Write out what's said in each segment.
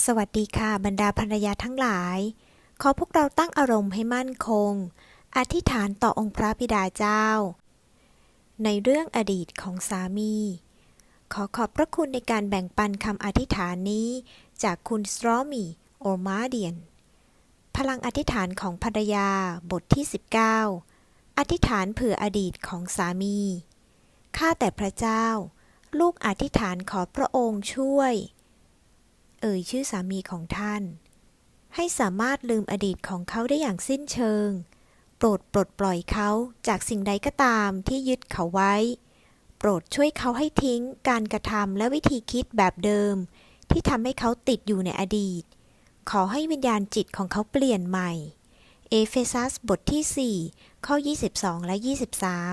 สวัสดีค่ะบรรดาภรรยาทั้งหลาย ขอพวกเราตั้งอารมณ์ให้มั่นคง อธิษฐานต่อองค์พระบิดาเจ้า ในเรื่องอดีตของสามี ขอขอบพระคุณในการแบ่งปันคำอธิษฐานนี้ จากคุณสตรอมีโอมาเดียน พลังอธิษฐานของภรรยาบทที่ 19 อธิษฐานเผื่ออดีตของสามี ข้าแต่พระเจ้า ลูกอธิษฐานขอพระองค์ช่วย เอ่ยชื่อสามีของท่าน ให้สามารถลืมอดีตของเขาได้อย่างสิ้นเชิง โปรดปลดปล่อยเขาจากสิ่งใดก็ตามที่ยึดเขาไว้ โปรดช่วยเขาให้ทิ้งการกระทำและวิธีคิดแบบเดิม ที่ทำให้เขาติดอยู่ในอดีต ขอให้วิญญาณจิตของเขาเปลี่ยนใหม่ เอเฟซัสบทที่ 4 ข้อ 22 และ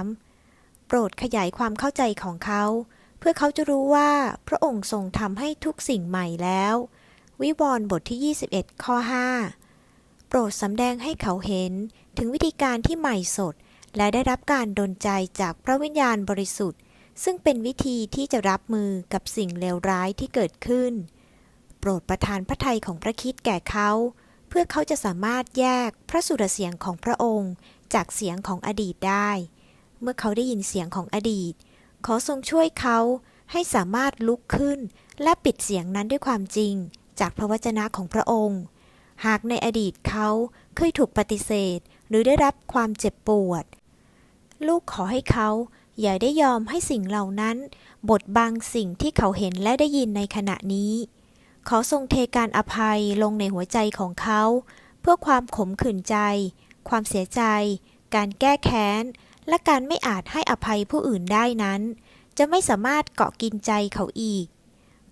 23 โปรดขยายความเข้าใจของเขา เพื่อเขาจะรู้ว่าพระองค์ทรงทำให้ทุกสิ่งใหม่แล้ว วิวรณ์บทที่ 21 ข้อ 5 โปรดสำแดงให้เขาเห็นถึงวิธีการที่ใหม่สด และได้รับการดลใจจากพระวิญญาณบริสุทธิ์ ซึ่งเป็นวิธีที่จะรับมือกับสิ่งเลวร้ายที่เกิดขึ้น โปรดประทานพระทัยของพระคิดแก่เขา เพื่อเขาจะสามารถแยกพระสุรเสียงของพระองค์ จากเสียงของอดีตได้ เมื่อเขาได้ยินเสียงของอดีต ขอทรงช่วยเขาให้สามารถลุกขึ้น และปิดเสียงนั้นด้วยความจริง จากพระวจนะของพระองค์ หากในอดีตเขาเคยถูกปฏิเสธ หรือได้รับความเจ็บปวด ลูกขอให้เขาอย่าได้ยอมให้สิ่งเหล่านั้น บดบังสิ่งที่เขาเห็นและได้ยินในขณะนี้ ขอทรงเทการอภัยลงในหัวใจของเขา เพื่อความขมขื่นใจ ความเสียใจ การแก้แค้น และการไม่อาจให้อภัยผู้อื่นได้นั้น จะไม่สามารถเกาะกินใจเขาอีก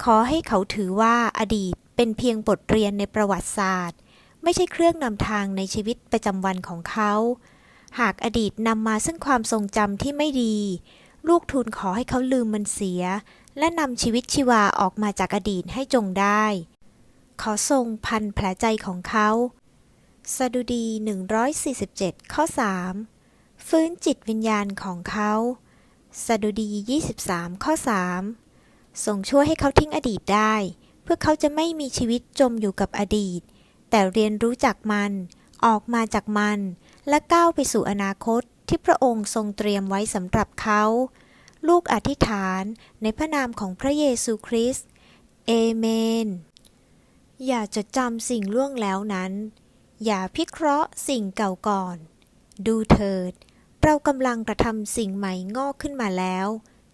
ขอให้เขาถือว่าอดีตเป็นเพียงบทเรียนในประวัติศาสตร์ ไม่ใช่เครื่องนำทางในชีวิตประจำวันของเขา หากอดีตนำมาซึ่งความทรงจำที่ไม่ดี ลูกทูลขอให้เขาลืมมันเสีย และนำชีวิตชีวาออกมาจากอดีตให้จงได้ ขอทรงพันแผลใจของเขา สดุดี 147 ข้อ 3 ฟื้นจิตวิญญาณของเขา สดุดี 23 ข้อ3ทรงช่วยให้เขาทิ้งอดีตได้ เพื่อเขาจะไม่มีชีวิตจมอยู่กับอดีต แต่เรียนรู้จักมัน ออกมาจากมัน และก้าวไปสู่อนาคตที่พระองค์ทรงเตรียมไว้สำหรับเขา ลูกอธิษฐานในพระนามของพระเยซูคริสต์เอเมน อย่าจดจำสิ่งล่วงแล้วนั้น อย่าพิเคราะห์สิ่งเก่าก่อน ดูเถิด เรากำลังกระทำสิ่งใหม่งอกขึ้นมาแล้ว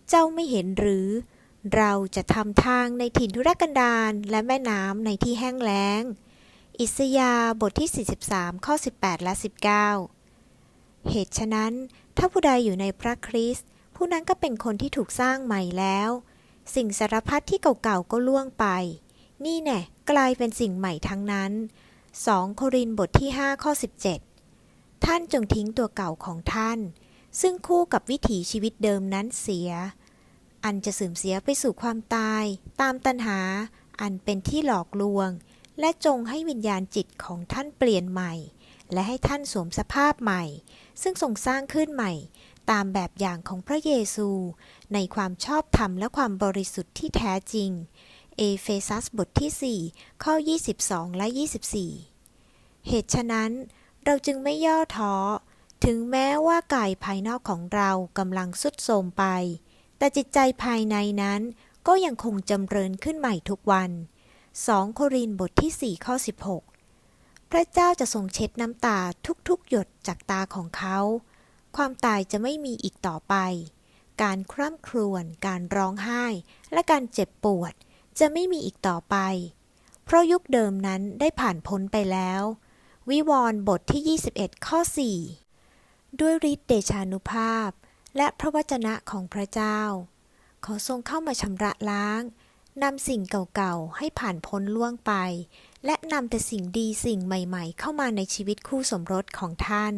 เจ้าไม่เห็นหรือ เราจะทำทางในถิ่นทุรกันดารและแม่น้ำในที่แห้งแล้ง อิสยาบทที่ 43 ข้อ 18 และ 19 เหตุฉะนั้น ถ้าผู้ใดอยู่ในพระคริสต์ผู้นั้นก็เป็นคนที่ถูกสร้างใหม่แล้ว สิ่งสารพัดที่เก่าๆก็ล่วงไป นี่แน่กลายเป็นสิ่งใหม่ทั้งนั้น 2 โครินบทที่ 5 ข้อ 17 ท่านจงทิ้งตัวเก่าของท่าน ซึ่งคู่กับวิถีชีวิตเดิมนั้นเสีย อันจะเสื่อมเสียไปสู่ความตาย ตามตัณหา อันเป็นที่หลอกลวง และจงให้วิญญาณจิตของท่านเปลี่ยนใหม่ และให้ท่านสวมสภาพใหม่ ซึ่งทรงสร้างขึ้นใหม่ ตามแบบอย่างของพระเยซู ในความชอบธรรมและความบริสุทธิ์ที่แท้จริง เอเฟซัสบทที่ 4 ข้อ 22 และ 24 เหตุฉะนั้น เราจึงไม่ย่อท้อ ถึงแม้ว่ากายภายนอกของเรากำลังสุดโทมไป แต่จิตใจภายในนั้นก็ยังคงจำเริญขึ้นใหม่ทุกวัน 2 โครินบทที่ 4 ข้อ 16 พระเจ้าจะทรงเช็ดน้ำตาทุกๆ หยดจากตาของเขา ความตายจะไม่มีอีกต่อไป การคร่ำครวญ การร้องไห้ และการเจ็บปวด จะไม่มีอีกต่อไป เพราะยุคเดิมนั้นได้ผ่านพ้นไปแล้ว วิวรณ์บทที่ 21 ข้อ 4 ด้วยฤทธิเดชานุภาพ และพระวจนะของพระเจ้า ขอทรงเข้ามาชำระล้างนำสิ่งเก่าๆ ให้ผ่านพ้นล่วงไป และนำแต่สิ่งดีสิ่งใหม่ๆ เข้ามาในชีวิตคู่สมรสของท่าน